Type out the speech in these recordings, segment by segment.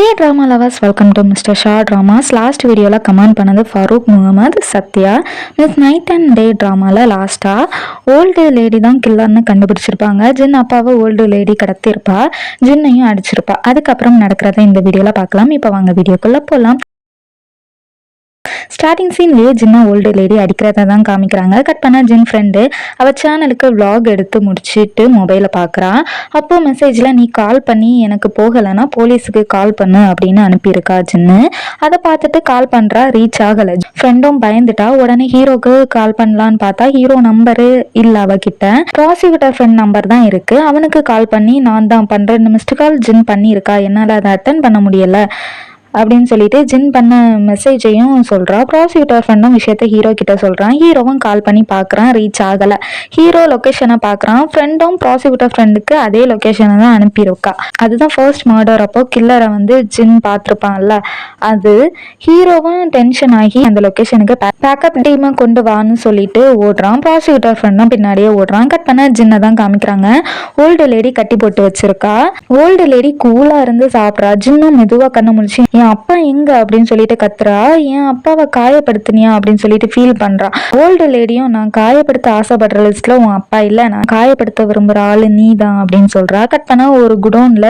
Hey drama lovers welcome to mister Shah dramas last வீடியோவில் comment பண்ணது Farooq Mohammed Sathya miss night and day ட்ராமாவில் லாஸ்ட்டாக old lady தான் கில்லர்னு கண்டுபிடிச்சிருப்பாங்க. ஜின் அப்பாவை old lady கடத்திருப்பா ஜின்னையும் அடிச்சிருப்பா. அதுக்கப்புறம் நடக்கிறத இந்த வீடியோவில் பார்க்கலாம். இப்போ வாங்க வீடியோக்குள்ளே போகலாம் ஸ்டார்டிங் சீன்லேயே ஜின்னா ஓல்டு லேடி அடிக்கிறத தான் காமிக்கிறாங்க. கட் பண்ணால் ஜின் ஃப்ரெண்டு அவள் சேனலுக்கு vlog எடுத்து முடிச்சுட்டு மொபைலை பார்க்குறா அப்போது மெசேஜில் நீ கால் பண்ணி எனக்கு போகலைன்னா போலீஸுக்கு கால் பண்ணு அப்படின்னு அனுப்பியிருக்கா ஜின்னு. அதை பார்த்துட்டு கால் பண்ணுறா ரீச் ஆகலை. ஃப்ரெண்டும் பயந்துட்டா. உடனே ஹீரோக்கு கால் பண்ணலான்னு பார்த்தா ஹீரோ நம்பரு இல்லை அவகிட்ட. ப்ராசிக்யூட்டர் ஃப்ரெண்ட் நம்பர் தான் இருக்குது அவனுக்கு கால் பண்ணி நான் தான் பண்ணுறேன் மிஸ்டு கால் ஜின் பண்ணியிருக்கா. என்னால் அதை அட்டன் பண்ண முடியலை. அப்படின்னு சொல்லிட்டு ஜின் பண்ண மெசேஜையும் சொல்றா. ப்ராசிக்யூட்டர் ஃப்ரெண்டும் விஷயத்த ஹீரோ கிட்ட சொல்கிறான் ஹீரோவும் கால் பண்ணி பார்க்குறான் ரீச் ஆகலை. ஹீரோ லொக்கேஷனை பார்க்கறான் ஃப்ரெண்டும் ப்ராசிக்யூட்டர் ஃப்ரெண்டுக்கு அதே லொக்கேஷனை தான் அனுப்பியிருக்கா. அதுதான் ஃபர்ஸ்ட் மர்டர் அப்போ கில்லரை வந்து ஜின் பார்த்துருப்பான்ல. அது ஹீரோவும் டென்ஷன் ஆகி அந்த லொக்கேஷனுக்கு பேக்கப் டீமை கொண்டு வான்னு சொல்லிட்டு ஓடுறான். ப்ராசிக்யூட்டர் ஃப்ரெண்டும் பின்னாடியே ஓடுறான். கட் பண்ண ஜின்னை தான் காமிக்கிறாங்க. ஓல்டு லேடி கட்டி போட்டு வச்சிருக்கா. ஓல்டு லேடி கூலாக இருந்து சாப்பிட்றா. ஜின்னும் மெதுவாக கண்ணை முடிச்சு என் அப்பா எங்க அப்படின்னு சொல்லிட்டு கத்துறா. என் அப்பாவை காயப்படுத்தினியா அப்படின்னு சொல்லிட்டு ஃபீல் பண்றா. ஓல்டு லேடியும் நான் காயப்படுத்த ஆசைப்படுற லிஸ்ட்ல உன் அப்பா இல்ல. நான் காயப்படுத்த விரும்புற ஆளு நீ தான் அப்படின்னு சொல்றா. கட் பண்ணா ஒரு குடோன்ல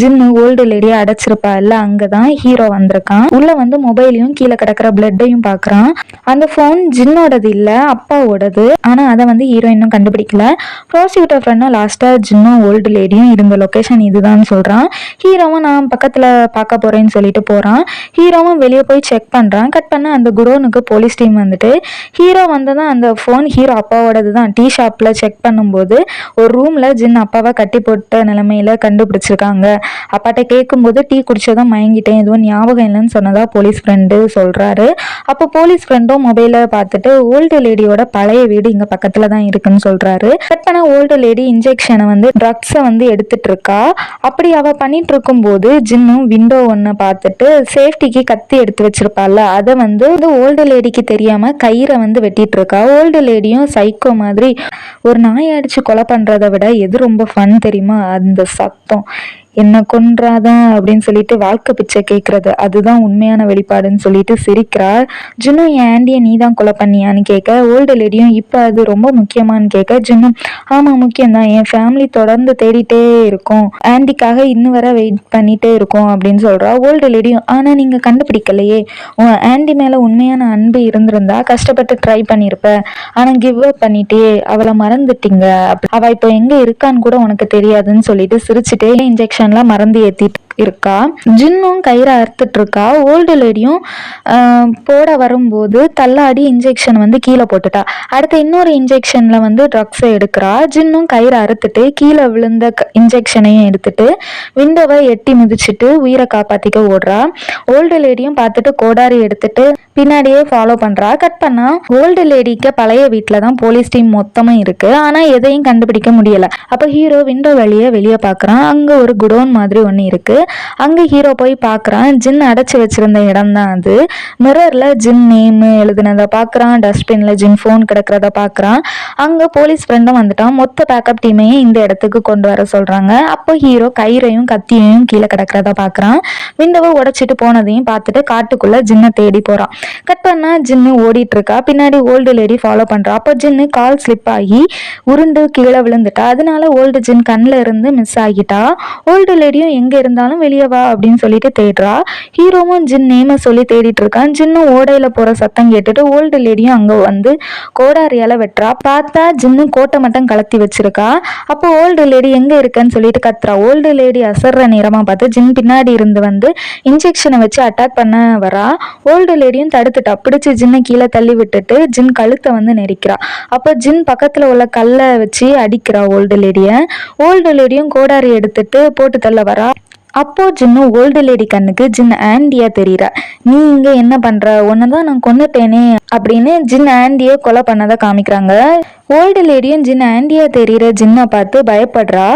ஜிம்மு ஓல்டு லேடியை அடைச்சிருப்பா. இல்ல அங்கதான் ஹீரோ வந்திருக்கான். உள்ள வந்து மொபைலையும் கீழே கிடக்குற பிளட்டையும் பாக்குறான். அந்த ஃபோன் ஜின்னோடது இல்ல அப்பாவோடது. ஆனா அதை வந்து ஹீரோ இன்னும் கண்டுபிடிக்கல. ப்ராசிக்யூட்டர் ஃப்ரெண்டும் லாஸ்டா ஜின்னும் ஓல்டு லேடியும் இருந்த லொக்கேஷன் இதுதான் சொல்றான். ஹீரோவும் நான் பக்கத்துல பார்க்க போறேன்னு சொல்லிட்டு போறான். ஹீரோவும் வெளியே போய் செக் பண்றான். கட் பண்ண அந்த குரோனுக்கு போலீஸ் டீம் வந்துட்டு ஹீரோ வந்ததும் அந்த ஃபோன் ஹீரோ அப்பாவோடது தான் டீ ஷாப்பில் செக் பண்ணும்போது ஒரு ரூமில் ஜின் அப்பாவை கட்டி போட்ட நிலைமையில கண்டுபிடிச்சிருக்காங்க. அப்பாட்ட கேட்கும்போது டீ குடிச்சதும் மயங்கிட்டேன். எதுவும் ஞாபகம் இல்லைன்னு சொன்னதா போலீஸ் ஃப்ரெண்டு சொல்கிறாரு அப்போ போலீஸ் ஃப்ரெண்டும் மொபைலை பார்த்துட்டு ஓல்டு லேடியோட பழைய வீடு இங்கே பக்கத்தில் தான் இருக்குன்னு சொல்கிறாரு கட் பண்ண ஓல்டு லேடி இன்ஜெக்ஷனை வந்து ட்ரக்ஸை வந்து எடுத்துட்டு இருக்கா. அப்படி அவள் பண்ணிட்டு இருக்கும்போது ஜின்னும் விண்டோ ஒன்று பார்த்துட்டு சேஃப்டிக்கு கத்தி எடுத்து வச்சிருப்பாள்ல அதை வந்து ஓல்டு லேடிக்கு தெரியாம கயிறை வந்து வெட்டிட்டு இருக்கா ஓல்டு லேடியும் சைக்கோ மாதிரி ஒரு நாய் அடிச்சு கொலை பண்றதை விட எது ரொம்ப ஃபன் தெரியுமா? அந்த சத்தம். என்ன கொன்றாதான் அப்படின்னு சொல்லிட்டு வாழ்க்கை பிச்சை கேட்கறது அதுதான் உண்மையான வெளிப்பாடுன்னு சொல்லிட்டு சிரிக்கிறா ஜுனு என் ஆண்டியை நீ தான் கொலை பண்ணியான்னு கேட்க ஓல்டு லேடியும் இப்போ அது ரொம்ப முக்கியமான்னு கேட்க ஜுன்னும் ஆமாம் முக்கியம்தான். என் ஃபேமிலி தொடர்ந்து தேடிட்டே இருக்கும். ஆண்டிக்காக இன்னும் வர வெயிட் பண்ணிட்டே இருக்கோம் அப்படின்னு சொல்றா. ஓல்டு லேடியும் ஆனால் நீங்கள் கண்டுபிடிக்கலையே. உன் ஆண்டி மேலே உண்மையான அன்பு இருந்திருந்தா கஷ்டப்பட்டு ட்ரை பண்ணியிருப்ப ஆனால் கிவ் அப் பண்ணிட்டே அவளை மறந்துட்டீங்க. அவள் அவ இப்போ எங்கே இருக்கான்னு கூட உனக்கு தெரியாதுன்னு சொல்லிட்டு சிரிச்சுட்டே ஃபங்க்ஷன்லாம் மறந்து ஏற்றிட்டு இருக்கா? ஜின்னும் கயிறை அறுத்துட்டு இருக்கா ஓல்டு லேடியும் போட வரும்போது தள்ளாடி இன்ஜெக்ஷன் வந்து கீழே போட்டுட்டா. அடுத்து இன்னொரு இன்ஜெக்ஷன்ல வந்து ட்ரக்ஸை எடுக்கிறா. ஜின்னும் கயிறை அறுத்துட்டு கீழே விழுந்த இன்ஜெக்ஷனையும் எடுத்துட்டு விண்டோவை எட்டி முதிச்சுட்டு உயிரை காப்பாத்திக்க ஓடுறா. ஓல்டு லேடியும் பார்த்துட்டு கோடாரி எடுத்துட்டு பின்னாடியே ஃபாலோ பண்றா. கட் பண்ணா ஓல்டு லேடிக்கு பழைய வீட்டில் தான் போலீஸ் டீம் மொத்தமும் இருக்கு. ஆனா எதையும் கண்டுபிடிக்க முடியல. அப்போ ஹீரோ விண்டோ வழியே வெளியே பார்க்குறான் அங்க ஒரு குடோன் மாதிரி ஒன்று இருக்கு. அங்கே ஹீரோ போய் பார்க்குறான் ஜின் அடைச்சி வச்சிருந்த இடம் தான் அது. மிரரில் ஜின் நேம் எழுதுனதை பார்க்குறான் டஸ்ட்பின்ல ஜின் ஃபோன் கிடக்கிறத பார்க்குறான் அங்கே போலீஸ் ஃப்ரெண்டும் வந்துட்டான். மொத்த பேக்கப் டீமையும் இந்த இடத்துக்கு கொண்டு வர சொல்கிறாங்க அப்போ ஹீரோ கயிறையும் கத்தியையும் கீழே கிடக்கிறத பார்க்குறான் விண்டோவை உடைச்சிட்டு போனதையும் பார்த்துட்டு காட்டுக்குள்ளே ஜின்னை தேடி போகிறான் கட் பண்ணால் ஜின்னு ஓடிட்டு இருக்கா. பின்னாடி ஓல்டு லேடி ஃபாலோ பண்ணுறா அப்போ ஜின்னு கால் ஸ்லிப் ஆகி உருண்டு கீழே விழுந்துட்டா. அதனால ஓல்டு ஜின் கண்ணில் இருந்து மிஸ் ஆகிட்டா. ஓல்டு லேடியும் எங்கே இருந்தாலும் வெளியே வா அப்படின்னு சொல்லிட்டு தேடுறா. ஹீரோவும் ஜின் நேமை சொல்லி தேடிட்டு இருக்கான். ஜின்னும் ஓடையில் போற சத்தம் கேட்டுட்டு ஓல்டு லேடியும் அங்க வந்து கோடாரியால வெட்டுறா. பார்த்தா ஜின்னும் கோட்டை மட்டும் கலத்தி வச்சிருக்கா. அப்போ ஓல்டு லேடி எங்க இருக்கன்னு சொல்லிட்டு கத்துறா. ஓல்டு லேடி அசர்ற நேரமா பார்த்து ஜின் பின்னாடி இருந்து வந்து இன்ஜெக்ஷனை வச்சு அட்டாக் பண்ண வரா. ஓல்டு லேடியும் தடுத்துட்டா. பிடிச்சி ஜின்னை கீழே தள்ளி விட்டுட்டு ஜின் கழுத்தை வந்து நெரிக்கிறா. அப்போ ஜின் பக்கத்துல உள்ள கல்லை வச்சு அடிக்கிறா ஓல்டு லேடியை. ஓல்டு லேடியும் கோடாரி எடுத்துட்டு போட்டு தள்ள வரா. அப்போ ஜின்னு ஓல்டு லேடி கண்ணுக்கு ஜின் ஆண்டியா தெரியுற நீ இங்க என்ன பண்ற? உன்னை தான் நான் கொண்டுட்டேனே அப்படின்னு ஜின் ஆண்டியை கொலை பண்ணதை காமிக்கிறாங்க. ஓல்டு லேடியும் ஜின் ஆண்டியா தெரியிற ஜின்னை பார்த்து பயப்படுறா.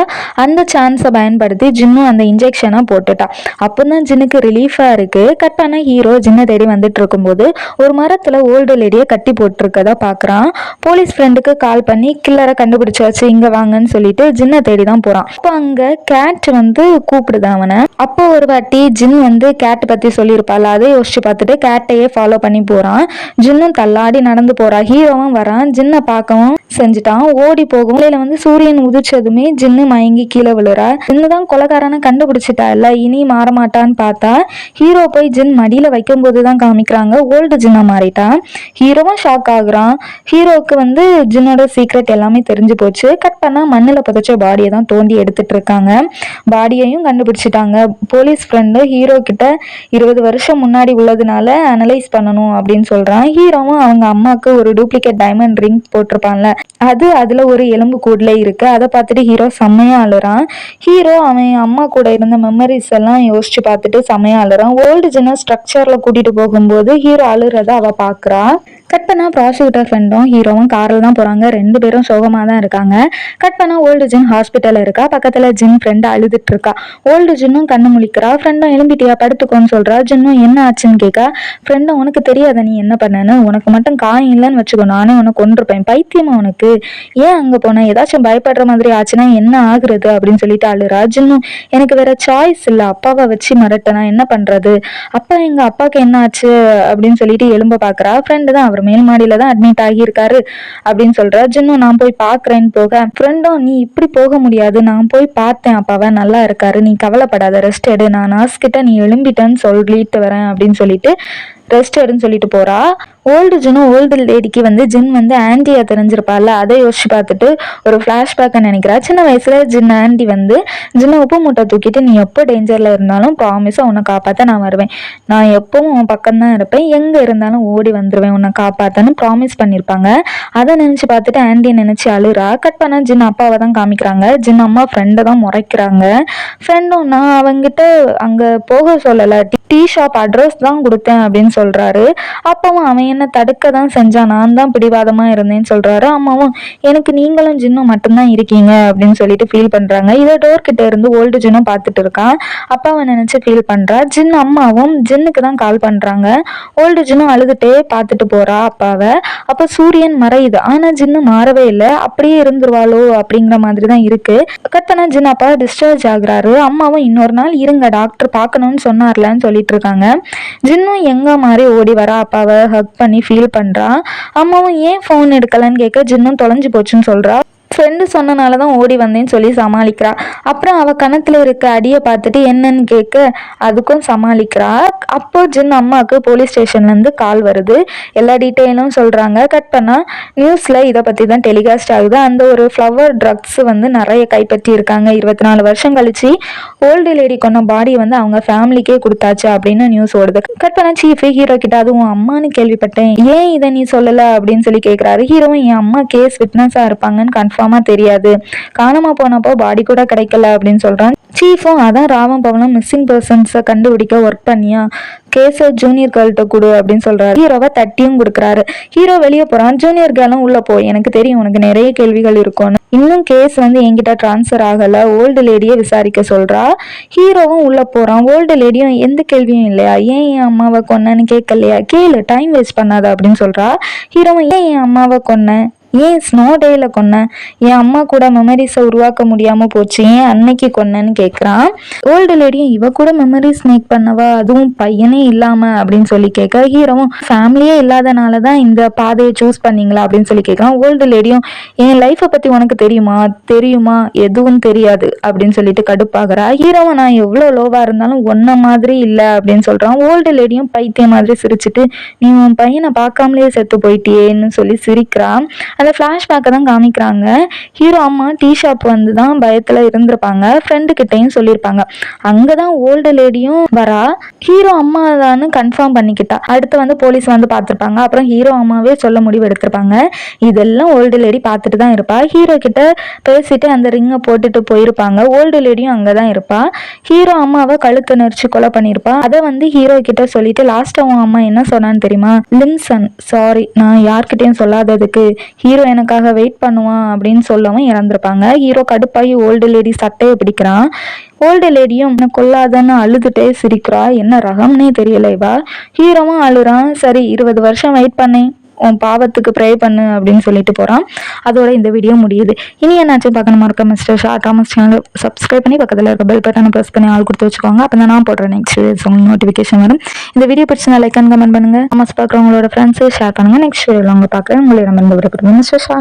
அந்த சான்ஸை பயன்படுத்தி ஜின்னும் அந்த இன்ஜெக்ஷனை போட்டுட்டான் அப்போ தான் ஜின்னுக்கு ரிலீஃபாக இருக்குது கட் ஹீரோ ஜின்னை தேடி வந்துட்டு இருக்கும்போது ஒரு மரத்தில் ஓல்டு லேடியை கட்டி போட்டிருக்கதா பார்க்குறான் போலீஸ் ஃப்ரெண்டுக்கு கால் பண்ணி கில்லரை கண்டுபிடிச்சாச்சு இங்கே வாங்கன்னு சொல்லிட்டு ஜின்னை தேடி தான் போகிறான் அப்போ அங்கே கேட் வந்து கூப்பிடுது அவனை. அப்போ ஒரு வாட்டி ஜின் வந்து கேட் பற்றி சொல்லியிருப்பாள். அதை யோசிச்சு பார்த்துட்டு கேட்டையே ஃபாலோ பண்ணி போகிறான் ஜின்னும் தள்ளாடி நடந்து போகிறான் ஹீரோவும் வரான். ஜின்னை பார்க்கவும் செஞ்சுட்டான். ஓடி போகும். இடையில வந்து சூரியன் உதிச்சதுமே ஜின்னு மயங்கி கீழே விழுறா. ஜின்னு தான் கொலகாரனை கண்டுபிடிச்சிட்டா. இல்ல இனி மாற மாட்டான்னு பார்த்தா ஹீரோ போய் ஜின் மடியில வைக்கும்போது தான் காமிக்கிறாங்க. ஓல்டு ஜின்னா மாறிட்டான். ஹீரோவும் ஷாக் ஆகுறான். ஹீரோவுக்கு வந்து ஜின்னோட சீக்ரெட் எல்லாமே தெரிஞ்சு போச்சு. கட் பண்ணா மண்ணில் புதைச்ச பாடியை தான் தோண்டி எடுத்துட்டு இருக்காங்க. பாடியையும் கண்டுபிடிச்சிட்டாங்க. போலீஸ் ஃப்ரெண்டு ஹீரோ கிட்ட இருபது வருஷம் முன்னாடி உள்ளதுனால அனலைஸ் பண்ணணும் அப்படின்னு சொல்றான். ஹீரோவும் அவங்க அம்மாவுக்கு ஒரு டூப்ளிகேட் டைமண்ட் ரிங் போட்டிருப்பான்ல. அது அதுல ஒரு எலும்பு கூடல இருக்கு. அதை பார்த்துட்டு ஹீரோ செம்மையா அழுறான். ஹீரோ அவன் அம்மா கூட இருந்த மெமரிஸ் எல்லாம் யோசிச்சு பார்த்துட்டு செம்மையா அழுறான். ஓல்டு ஜின்ன ஸ்ட்ரக்சர்ல கூட்டிட்டு போகும்போது ஹீரோ அழுறத அவ பாக்குறா கட் பண்ணால் ப்ராசிக்யூட்டர் ஃப்ரெண்டும் ஹீரோவும் காரில் தான் போகிறாங்க ரெண்டு பேரும் சோகமாக தான் இருக்காங்க. கட் பண்ணால் ஓல்டு ஜின் ஹாஸ்பிட்டலில் இருக்கா? பக்கத்தில் ஜின் ஃப்ரெண்டு அழுதுட்டு இருக்கா. ஓல்டு ஜின்னும் கண்ணு முழிக்கிறா. ஃப்ரெண்டும் எழும்பிட்டியா? படுத்துக்கோன்னு சொல்கிறா ஜின்னும் என்ன ஆச்சுன்னு கேட்கா ஃப்ரெண்டும் உனக்கு தெரியாத நீ என்ன பண்ணேன்னு? உனக்கு மட்டும் காயம் இல்லைன்னு வச்சுக்கோ. நானே உனக்கு கொண்டிருப்பேன் பைத்தியமா உனக்கு? ஏன் அங்கே போனேன் ஏதாச்சும் பயப்படுற மாதிரி ஆச்சுன்னா என்ன ஆகுறது? அப்படின்னு சொல்லிட்டு அழுறா. ஜின்னும் எனக்கு வேற சாய்ஸ் இல்லை. அப்பாவை வச்சு மிரட்டனா என்ன பண்ணுறது அப்பா எங்கள் அப்பாவுக்கு என்ன ஆச்சு? அப்படின்னு சொல்லிட்டு எலும்ப பார்க்குறா ஃப்ரெண்டு தான் அவர் மேல் மாடியில தான் அட்மிட் ஆகியிருக்காரு அப்படின்னு சொல்றா ஜின்னும் நான் போய் பாக்குறேன்னு போக. ஃப்ரெண்டும் நீ இப்படி போக முடியாது. நான் போய் பார்த்தேன் அப்பாவை நல்லா இருக்காரு. நீ கவலைப்படாத ரெஸ்ட் எடு. நான் நர்ஸ் கிட்ட நீ எழும்பிட்டேன்னு சொல்லிட்டு வரேன் அப்படின்னு சொல்லிட்டு ரெஸ்ட் எடுன்னு சொல்லிட்டு போறா. ஓல்டு ஜின்னும் ஓல்டு லேடிக்கு வந்து ஜின் வந்து ஆன்டியா தெரிஞ்சிருப்பாள்ல அதை யோசிச்சு பார்த்துட்டு ஒரு ஃப்ளாஷ்பேக்கை நினைக்கிறா. சின்ன வயசுல ஜின் ஆன்டி வந்து ஜின்னை உப்பு மூட்டை தூக்கிட்டு நீ எப்போ டேஞ்சர்ல இருந்தாலும் ப்ராமிஸாக உன்னை காப்பாற்ற நான் வருவேன். நான் எப்பவும் உன் பக்கம்தான் இருப்பேன். எங்கே இருந்தாலும் ஓடி வந்துடுவேன் உன்னை காப்பாற்றன்னு ப்ராமிஸ் பண்ணியிருப்பாங்க அதை நினச்சி பார்த்துட்டு ஆண்டி நினச்சி அழுறா. கட் பண்ண ஜின் அப்பாவை தான் காமிக்கிறாங்க. ஜின் அம்மா ஃப்ரெண்டை தான் முறைக்கிறாங்க. ஃப்ரெண்டும் நான் அவங்கிட்ட அங்கே போக சொல்லலை. டீ ஷாப் அட்ரஸ் தான் கொடுத்தேன் அப்படின்னு சொல்கிறாரு அப்பவும் அவன் என்ன தடுக்க தான் செஞ்சான் நான் தான் பிடிவாதமாக இருந்தேன்னு சொல்கிறாரு அம்மாவும் எனக்கு நீங்களும் ஜின்னும் மட்டும்தான் இருக்கீங்க அப்படின்னு சொல்லிட்டு ஃபீல் பண்ணுறாங்க இதை டோர் கிட்ட இருந்து ஓல்டு ஜின்னும் பார்த்துட்டு இருக்கான். அப்பாவை நினச்சி ஃபீல் பண்ணுறா ஜின் அம்மாவும் ஜின்னுக்கு தான் கால் பண்ணுறாங்க ஓல்டு ஜின்னும் அழுதுட்டே பார்த்துட்டு போகிறா அப்பாவை. அப்போ சூரியன் மறையுது. ஆனால் ஜின்னு மாறவே இல்லை. அப்படியே இருந்துருவாளோ அப்படிங்கிற மாதிரி தான் இருக்குது கத்தனா ஜின் அப்பா டிஸ்சார்ஜ் ஆகுறாரு. அம்மாவும் இன்னொரு நாள் இருங்க டாக்டர் பார்க்கணும்னு சொன்னார்லன்னு சொல்லி சொல்லிட்டு இருக்காங்க ஜின்னும் எங்க மாதிரி ஓடி வரா? அப்பாவை ஹக் பண்ணி ஃபீல் பண்றா? அம்மாவும் ஏன் ஃபோன் எடுக்கலன்னு கேட்க ஜின்னும் தொலைஞ்சு போச்சுன்னு சொல்றா. ஃப்ரெண்டு சொன்னனால தான் ஓடி வந்தேன்னு சொல்லி சமாளிக்கிறா. அப்புறம் அவ கணத்துல இருக்க அடியை பார்த்துட்டு என்னன்னு கேட்க அதுக்கும் சமாளிக்கிறா? அப்போ ஜின் அம்மாவுக்கு போலீஸ் ஸ்டேஷன்லேருந்து கால் வருது. எல்லா டீட்டெயிலும் சொல்கிறாங்க கட் பண்ணால் நியூஸில் இதை பற்றி தான் டெலிகாஸ்ட் ஆகுது. அந்த ஒரு ஃப்ளவர் ட்ரக்ஸ் வந்து நிறைய கைப்பற்றி இருக்காங்க இருபத்தி நாலு வருஷம் கழிச்சு ஓல்டு லேடி கொண்ட பாடி வந்து அவங்க ஃபேமிலிக்கே கொடுத்தாச்சு அப்படின்னு நியூஸ் ஓடுது. கட் பண்ண சீஃப் ஹீரோ கிட்ட அதுவும் அம்மான்னு கேள்விப்பட்டேன். ஏன் இதை நீ சொல்லலை? அப்படின்னு சொல்லி கேட்குறாரு ஹீரோவும் என் அம்மா கேஸ் விட்னஸாக இருப்பாங்கன்னு கன்ஃபார்ம் கன்ஃபார்மாக தெரியாது. காணாமல் போனப்போ பாடி கூட கிடைக்கல அப்படின்னு சொல்கிறான் சீஃபும் அதான் ராமன் பவனும் மிஸ்ஸிங் பர்சன்ஸை கண்டுபிடிக்க ஒர்க் பண்ணியா? கேஸை ஜூனியர் கேர்ள்கிட்ட கொடு அப்படின்னு சொல்றாரு. ஹீரோவை தட்டியும் கொடுக்குறாரு. ஹீரோ வெளியே போறான். ஜூனியர் கேர்ளும் உள்ள போ எனக்கு தெரியும் உனக்கு நிறைய கேள்விகள் இருக்கும்னு. இன்னும் கேஸ் வந்து என்கிட்ட டிரான்ஸ்ஃபர் ஆகலை. ஓல்டு லேடியை விசாரிக்க சொல்றா. ஹீரோவும் உள்ளே போறான். ஓல்டு லேடியும் எந்த கேள்வியும் இல்லையா? ஏன் என் அம்மாவை கொன்னன்னு கேட்கலையா? கேளு டைம் வேஸ்ட் பண்ணாத அப்படின்னு சொல்றா. ஹீரோவும் ஏன் என் அம்மாவை கொன்ன? ஏன் ஸ்னோ டேயில் கொன்னேன் என் அம்மா கூட மெமரிஸை உருவாக்க முடியாமல் போச்சு. ஏன் அன்னைக்கு கொன்னேன்னு கேட்குறான் ஓல்டு லேடியும் இவ கூட மெமரிஸ் மேக் பண்ணவா? அதுவும் பையனே இல்லாமல் அப்படின்னு சொல்லி கேட்க ஹீரோவும் ஃபேமிலியே இல்லாதனால தான் இந்த பாதையை சூஸ் பண்ணீங்களா அப்படின்னு சொல்லி கேட்குறான் ஓல்டு லேடியும் என் லைஃப்பை பற்றி உனக்கு தெரியுமா? தெரியுமா? எதுவும் தெரியாது. அப்படின்னு சொல்லிட்டு கடுப்பாகிறா. ஹீரோவும் நான் எவ்வளோ லோவாக இருந்தாலும் ஒன்ன மாதிரி இல்லை. அப்படின்னு சொல்கிறான் ஓல்டு லேடியும் பைத்தியம் மாதிரி சிரிச்சிட்டு நீ உன் பையனை பார்க்காமலேயே செத்து போயிட்டியேன்னு சொல்லி சிரிக்கிறான் அந்த ஃப்ளாஷ்பேக்கை தான் காமிக்கிறாங்க. ஹீரோ அம்மா டீ ஷாப் வந்து தான் பயத்தில் இருந்திருப்பாங்க. ஃப்ரெண்டு கிட்டேயும் சொல்லியிருப்பாங்க. அங்கே தான் ஓல்டு லேடியும் வரா. ஹீரோ அம்மா தான் கன்ஃபார்ம் பண்ணிக்கிட்டா. அடுத்து வந்து போலீஸ் வந்து பார்த்துருப்பாங்க. அப்புறம் ஹீரோ அம்மாவே சொல்ல முடிவு எடுத்திருப்பாங்க. இதெல்லாம் ஓல்டு லேடி பார்த்துட்டு தான் இருப்பா. ஹீரோ கிட்ட பேசிட்டு அந்த ரிங்கை போட்டுட்டு போயிருப்பாங்க. ஓல்டு லேடியும் அங்கே தான் இருப்பா. ஹீரோ அம்மாவை கழுத்து நெரிச்சு கொலை பண்ணியிருப்பா அதை வந்து ஹீரோ கிட்ட சொல்லிட்டு லாஸ்ட் அவன் அம்மா என்ன சொன்னான்னு தெரியுமா? லின்சன் சாரி நான் யார்கிட்டயும் சொல்லாததுக்கு ஹீரோ எனக்காக வெயிட் பண்ணுவான் அப்படின்னு சொல்லவும் இறந்துருப்பாங்க. ஹீரோ கடுப்பாகி ஓல்டு லேடி சட்டையை பிடிக்கிறான். ஓல்டு லேடியும் என்ன கொல்லாதன்னு அழுதுட்டே சிரிக்கிறா. என்ன ரகம்னே தெரியல இவா. ஹீரோவும் அழுறான். சரி இருபது வருஷம் வெயிட் பண்ணேன். உன் பாவத்துக்கு ப்ரே பண்ணு அப்படின்னு சொல்லிட்டு போகிறான் அதோட இந்த வீடியோ முடியுது. இனி என்னாச்சும் பார்க்கணும் மறக்க mister Shah? Dramas channel subscribe பண்ணி பக்கத்தில் இருக்க பெல் பட்டனை ப்ரெஸ் பண்ணி ஆள் கொடுத்து வச்சுக்கோங்க. அப்போ தான் நான் போடுற நெக்ஸ்ட் வீடியோஸ் உங்களுக்கு நோட்டிஃபிகேஷன் வரும். இந்த வீடியோ பிடிச்சா லைக் அண்ட் கமெண்ட் பண்ணுங்கள் டாமஸ் பார்க்குறவங்களோட ஃப்ரெண்ட்ஸு ஷேர் பண்ணுங்கள் நெக்ஸ்ட் வீடியோவில் அவங்க பார்க்குறேன் உங்களை நம்ம இந்த மிஸ்டர் ஷா.